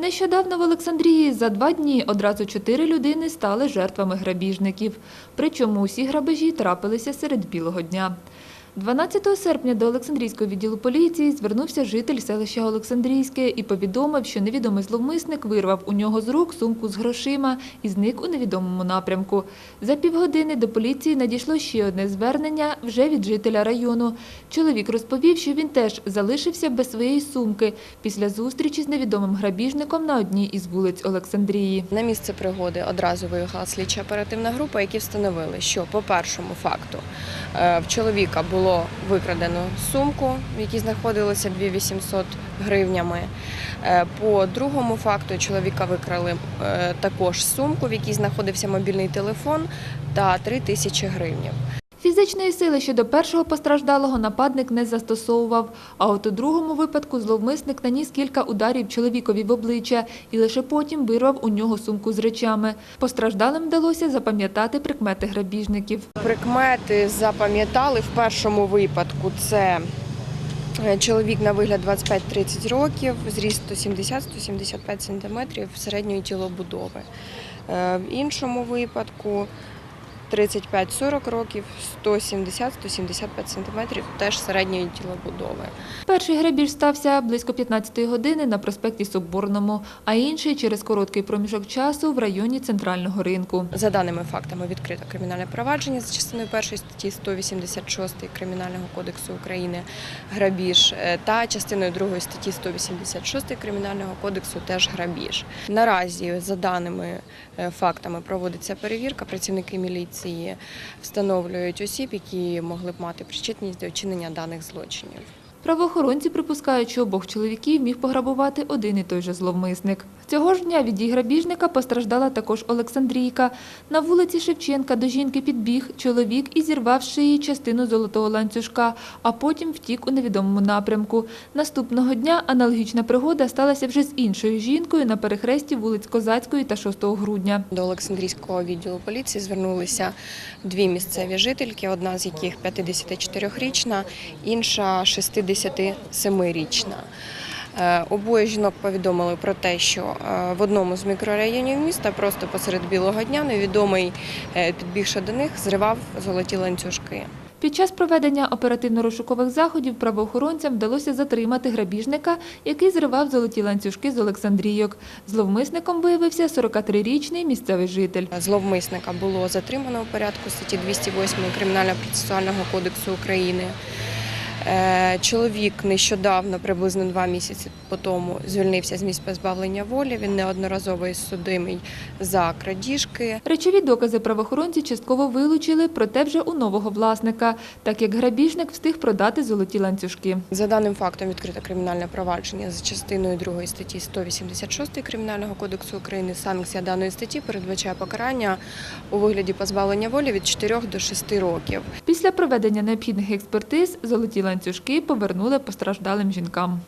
Нещодавно в Олександрії за два дні одразу чотири людини стали жертвами грабіжників. Причому усі грабежі трапилися серед білого дня. 12 серпня до Олександрійського відділу поліції звернувся житель селища Олександрійське і повідомив, що невідомий зловмисник вирвав у нього з рук сумку з грошима і зник у невідомому напрямку. За півгодини до поліції надійшло ще одне звернення вже від жителя району. Чоловік розповів, що він теж залишився без своєї сумки після зустрічі з невідомим грабіжником на одній із вулиць Олександрії. На місце пригоди одразу виїхала слідча оперативна група, які встановили, що по першому факту е, в чоловіка було викрадено сумку, в якій знаходилося 2800 гривнями. Е, По другому факту чоловіка викрали е, також сумку, в якій знаходився мобільний телефон та 3000 гривень. Фізичної сили щодо першого постраждалого нападник не застосовував, а от у другому випадку зловмисник наніс кілька ударів чоловікові в обличчя і лише потім вирвав у нього сумку з речами. Постраждалим вдалося запам'ятати прикмети грабіжників. Прикмети запам'ятали в першому випадку. Це е, чоловік на вигляд 25-30 років, зріст 170-175 см середньої тілобудови. Е, В іншому випадку 35-40 років, 170-175 см теж середньої тілобудови. Перший грабіж стався близько 15-ї години на проспекті Соборному, а інший через короткий проміжок часу в районі центрального ринку. За даними фактами відкрито кримінальне провадження за частиною першої статті 186 Кримінального кодексу України грабіж е, та частиною другої статті 186 Кримінального кодексу теж грабіж. Наразі за даними е, фактами проводиться перевірка. Працівники міліції встановлюють осіб, які могли б мати причетність до вчинення даних злочинів. Правоохоронці припускають, що обох чоловіків міг пограбувати один і той же зловмисник. Цього ж дня від дій грабіжника постраждала також Олександрійка. На вулиці Шевченка до жінки підбіг чоловік і зірвав з шиї частину золотого ланцюжка, а потім втік у невідомому напрямку. Наступного дня аналогічна пригода сталася вже з іншою жінкою на перехресті вулиць Козацької та 6 грудня. До Олександрійського відділу поліції звернулися дві місцеві жительки, одна з яких 54-річна, інша 60 57-річна. Е, обоє жінок повідомили про те, що е, в одному з мікрорайонів міста просто посеред білого дня невідомий, е, підбігши до них, зривав золоті ланцюжки. Під час проведення оперативно-розшукових заходів правоохоронцям вдалося затримати грабіжника, який зривав золоті ланцюжки з Олександрійок. Зловмисником виявився 43-річний місцевий житель. Зловмисника було затримано у порядку статті 208 кримінально-процесуального кодексу України. Е, Чоловік нещодавно, приблизно два місяці по тому, звільнився з місць позбавлення волі. Він неодноразово із судимий за крадіжки. Речові докази правоохоронці частково вилучили, проте вже у нового власника, так як грабіжник встиг продати золоті ланцюжки. За даним фактом відкрито кримінальне провадження за частиною 2 статті 186 Кримінального кодексу України. Санкція даної статті передбачає покарання у вигляді позбавлення волі від 4 до 6 років. Після проведення необхідних експертиз золоті ланцюжки повернули постраждалим жінкам.